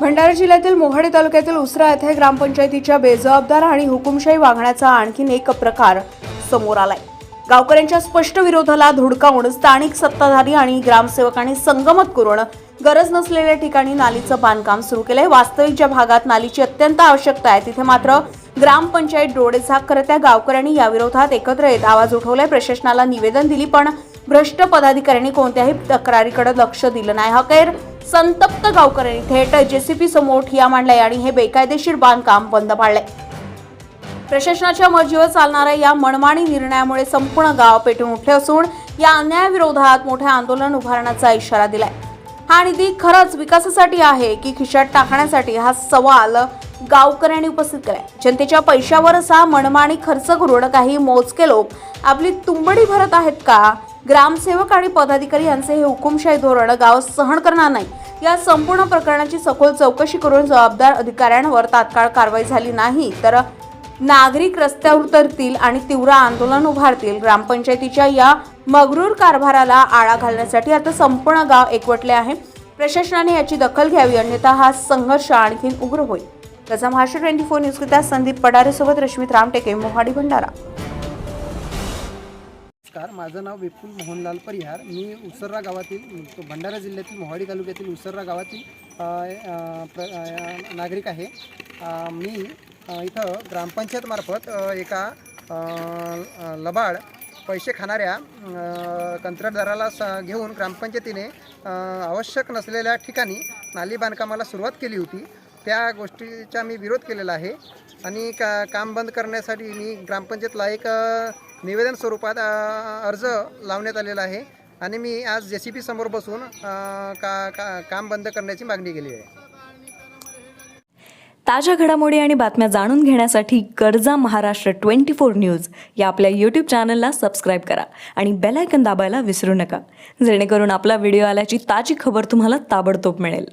भंडारा जिल्ह्यातील मोहाडी तालुक्यातील उसरा येथे ग्रामपंचायतीच्या बेजबाबदार आणि हुकुमशाही वागण्याचा आणखीन एक प्रकार समोर आलाय. गावकऱ्यांच्या स्पष्ट विरोधाला धुडकावून स्थानिक सत्ताधारी आणि ग्रामसेवकांनी संगमत करून गरज नसलेल्या ठिकाणी नालीचं बांधकाम सुरू केलंय. वास्तविक ज्या भागात नालीची अत्यंत आवश्यकता आहे तिथे मात्र ग्रामपंचायत डोळेझाक करत त्या गावकऱ्यांनी याविरोधात एकत्र येत आवाज उठवलाय. प्रशासनाला निवेदन दिली पण भ्रष्ट पदाधिकाऱ्यांनी कोणत्याही तक्रारीकडे लक्ष दिलं नाही. हा संतप्त गावकऱ्यांनी थेट जेसीपी समोर ठिया मांडलाय आणि हे बेकायदेशीर बांधकाम बंद पाडले. प्रशासनाच्या मर्जीवर चालणाऱ्या या मनमानी निर्णयामुळे संपूर्ण गाव पेटून उठले असून या अन्यायाविरोधात मोठे आंदोलन उभारण्याचा इशारा दिलाय. हा निधी खरंच विकासासाठी आहे की खिशात टाकण्यासाठी हा सवाल गावकऱ्यांनी उपस्थित केलाय. जनतेच्या पैशावरच हा मनमानी खर्च करून काही मोजके लोक आपली तुंबडी भरत आहेत का? ग्रामसेवक आणि पदाधिकारी यांचे हे हुकुमशाही धोरण गाव सहन करणार नाही. या संपूर्ण प्रकरणाची सखोल चौकशी करून जबाबदार अधिकाऱ्यांवर तात्काळ कारवाई झाली नाही तर नागरिक रस्त्यावर उतरतील आणि तीव्र आंदोलन उभारतील. ग्रामपंचायतीच्या या मगरूर कारभाराला आळा घालण्यासाठी आता संपूर्ण गाव एकवटले आहे. प्रशासनाने याची दखल घ्यावी अन्यथा हा संघर्ष आणखी उग्र होईल. त्याचा महाराष्ट्र ट्वेंटी फोर न्यूजकरिता संदीप पडारेसोबत रश्मित रामटेके मोहाडी भंडारा. नमस्कार माझं नाव विपुल मोहनलाल परिहार. मी उसर्रा गावातील भंडारा जिल्ह्यातील मोहाडी तालुक्यातील उसर्रा गावातील प्र नागरिक आहे. मी इथं ग्रामपंचायतमार्फत एका लबाड पैसे खाणाऱ्या कंत्राटदाराला स घेऊन ग्रामपंचायतीने आवश्यक नसलेल्या ठिकाणी नाली बांधकामाला सुरुवात केली होती. त्या गोष्टीचा मी विरोध केलेला आहे. आणि का काम बंद करण्यासाठी मी ग्रामपंचायतला एक निवेदन स्वरूपात अर्ज लावण्यात आलेला आहे. आणि मी आज जे सी पी समोर बसून का, का काम बंद करण्याची मागणी केली आहे. ताज्या घडामोडी आणि बातम्या जाणून घेण्यासाठी गरजा महाराष्ट्र ट्वेंटी फोर न्यूज या आपल्या यूट्यूब चॅनलला सबस्क्राईब करा आणि बेलायकन दाबायला विसरू नका. जेणेकरून आपला व्हिडिओ आल्याची ताजी खबर तुम्हाला ताबडतोब मिळेल.